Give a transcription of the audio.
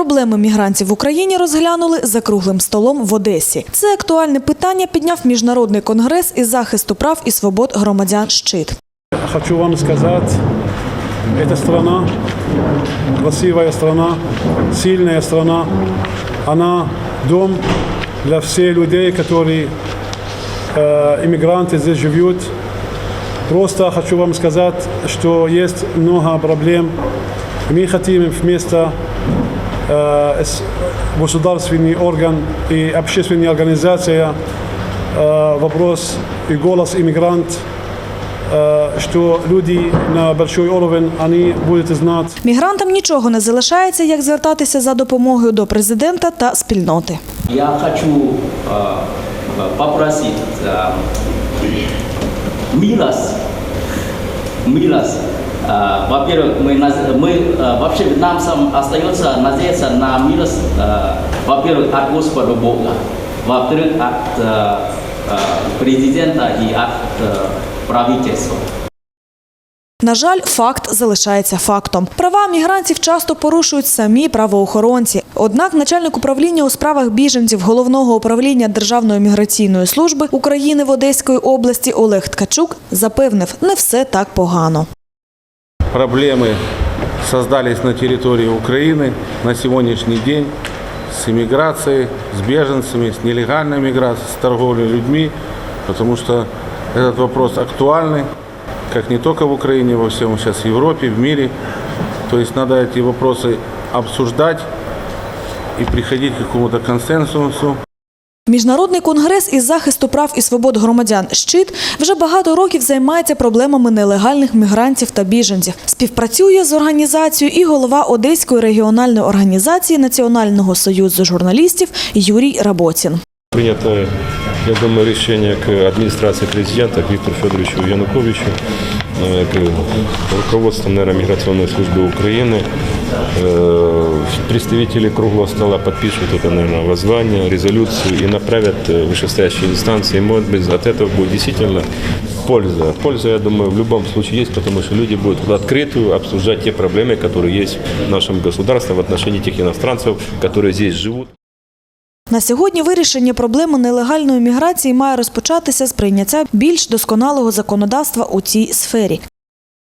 Проблеми мігрантів в Україні розглянули за круглим столом в Одесі. Це актуальне питання підняв міжнародний конгрес із захисту прав і свобод громадян «Щит». Хочу вам сказать, эта страна, красивая страна, сильная страна, она дом для всех людей, которые э, иммигранты здесь живут. Просто хочу вам сказать, что есть много проблем. Мы хотим вместо э, с- государственный орган и общественная организация э, вопрос и голос иммигрант э, что люди на большой уровень, они будут знать, Мігрантам нічого не залишається, як звертатися за допомогою до президента та спільноти. Я хочу э, попросить э, милость, милость. Э, во-первых, мы, наз- мы э, вообще нам сам остается надеяться на милость, э, во-первых, от Господа Бога, во-вторых, от э, э, президента и от э, правительства. На жаль, факт залишається фактом. Права мігрантів часто порушують самі правоохоронці. Однак начальник управління у справах біженців головного управління Державної міграційної служби України в Одеської області Олег Ткачук запевнив, не все так погано. Проблемы создались на территории Украины на сегодняшний день с иммиграцией, с беженцами, с нелегальной миграцией, с торговлей людьми, потому что этот вопрос актуальный, как не только в Украине, во всем сейчас Европе, в мире. То есть надо эти вопросы обсуждать и приходить к какому-то консенсусу. Міжнародний конгрес із захисту прав і свобод громадян «Щит» вже багато років займається проблемами нелегальних мігрантів та біженців. Співпрацює з організацією і голова Одеської регіональної організації Національного союзу журналістів Юрій Рабоцін. Принято, я думаю, решение к администрации президента, к Виктору Федоровичу Януковичу, э, к руководству, наверное, миграционной службы Украины. Э, Представители круглого стола подпишут это, наверное, воззвание, резолюцию и направят э, в вышестоящие инстанции. И, может быть, от этого будет действительно польза. Польза, я думаю, в любом случае есть, потому что люди будут в открытую обсуждать те проблемы, которые есть в нашем государстве в отношении тех иностранцев, которые здесь живут. На сьогодні вирішення проблеми нелегальної міграції має розпочатися з прийняття більш досконалого законодавства у цій сфері.